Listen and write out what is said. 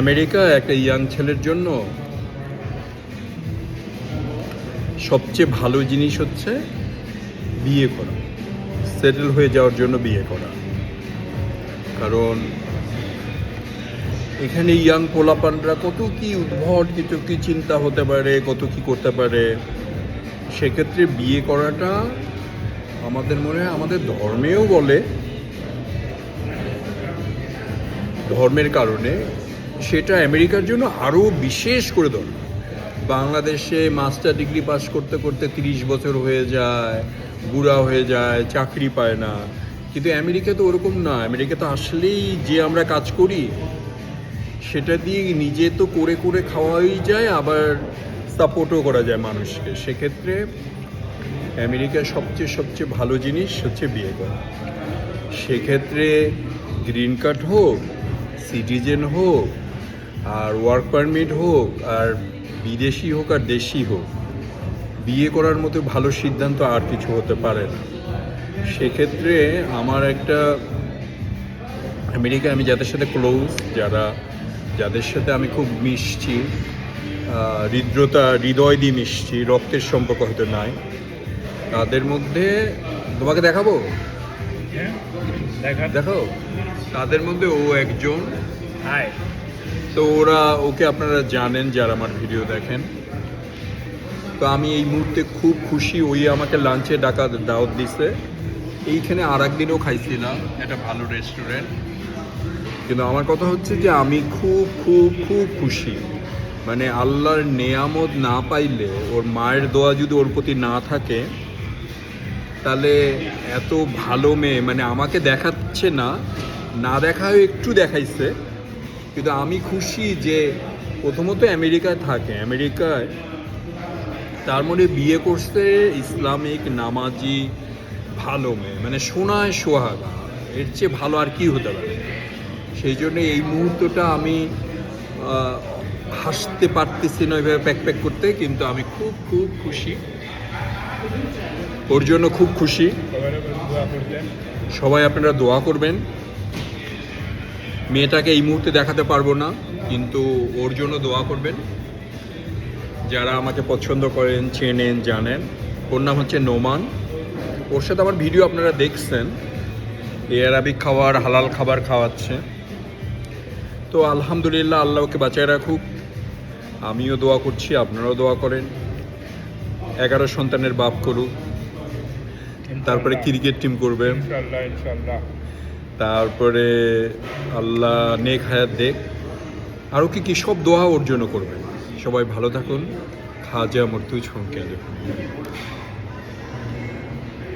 America একটা young ছেলের জন্য সবচেয়ে ভালো জিনিস হচ্ছে বিয়ে করা সেটেল হয়ে যাওয়ার জন্য বিয়ে করা। কারণ এখানে ইয়াং পোলাপানরা কত কি উদ্ভট কিছু কি চিন্তা হতে পারে, কত কি করতে পারে। সেক্ষেত্রে বিয়ে করাটা আমাদের মনে হয় আমাদের ধর্মেও বলে। ধর্মের কারণে সেটা আমেরিকার জন্য আরও বিশেষ করে দরকার। বাংলাদেশে মাস্টার ডিগ্রি পাস করতে করতে তিরিশ বছর হয়ে যায়, বুড়া হয়ে যায়, চাকরি পায় না। কিন্তু আমেরিকা তো ওরকম না। আমেরিকা তো আসলেই যে আমরা কাজ করি, সেটা দিয়ে নিজে তো করে করে খাওয়াই যায়, আবার সাপোর্টও করা যায় মানুষকে। সেক্ষেত্রে আমেরিকার সবচেয়ে সবচেয়ে ভালো জিনিস হচ্ছে বিয়ে করা। সেক্ষেত্রে গ্রিন কার্ড হোক, সিটিজেন হোক আর ওয়ার্ক পারমিট হোক আর বিদেশি হোক আর দেশি হোক বিয়ে করার মতো ভালো সিদ্ধান্ত আর কিছু হতে পারে না। সেক্ষেত্রে আমার একটা আমেরিকা আমি যাদের সাথে ক্লোজ যারা যাদের সাথে আমি খুব মিশছি হৃদ্রতা হৃদয় দিয়ে মিশছি রক্তের সম্পর্ক হয়তো নাই তাদের মধ্যে তোমাকে দেখাবো? হ্যাঁ দেখা দেখো তাদের মধ্যে ও একজন। হাই তো ওরা, ওকে আপনারা জানেন যারা আমার ভিডিও দেখেন। তো আমি এই মুহূর্তে খুব খুশি, ওই আমাকে লাঞ্চে ডাকা, দাওয়াত দিছে। এইখানে আর একদিনও খাইছিলাম, একটা ভালো রেস্টুরেন্ট কিন্তু আমার কথা হচ্ছে যে আমি খুব খুব খুব খুশি। মানে আল্লাহর নেয়ামত না পাইলে, ওর মায়ের দোয়া যদি ওর প্রতি না থাকে, তাহলে এত ভালো মেয়ে মানে আমাকে দেখাচ্ছে না না দেখাও একটু দেখাইছে। কিন্তু আমি খুশি যে প্রথমত আমেরিকায় থাকে। আমেরিকায় তার মধ্যে বিয়ে করছে ইসলামিক নামাজি ভালো মেয়ে মানে সোনায় সোহাগা। এর চেয়ে ভালো আর কি হতে পারে? সেই জন্য এই মুহূর্তটা আমি হাসতে পারতেছি না ওইভাবে প্যাক প্যাক করতে, কিন্তু আমি খুব খুব খুশি। ওর জন্য খুব খুশি। সবাই আপনারা দোয়া করবেন। মেয়েটাকে এই মুহূর্তে দেখাতে পারব না কিন্তু ওর জন্য দোয়া করবেন। যারা আমাকে পছন্দ করেন চেনেন জানেন ওর নাম হচ্ছে নোমান। ওর সাথে আমার ভিডিও আপনারা দেখছেন। এ আরবিক খাবার হালাল খাবার খাওয়াচ্ছে। তো আলহামদুলিল্লাহ আল্লাহ ওকে বাঁচায় রাখুক। আমিও দোয়া করছি আপনারাও দোয়া করেন। এগারো সন্তানের বাপ করুক। তারপরে ক্রিকেট টিম করবে। তারপরে আল্লাহ নেক হায়াত দেখ। আরও কি কী সব দোয়া ওর জন্য সবাই ভালো থাকুন। খাজা মর্তু ছমকে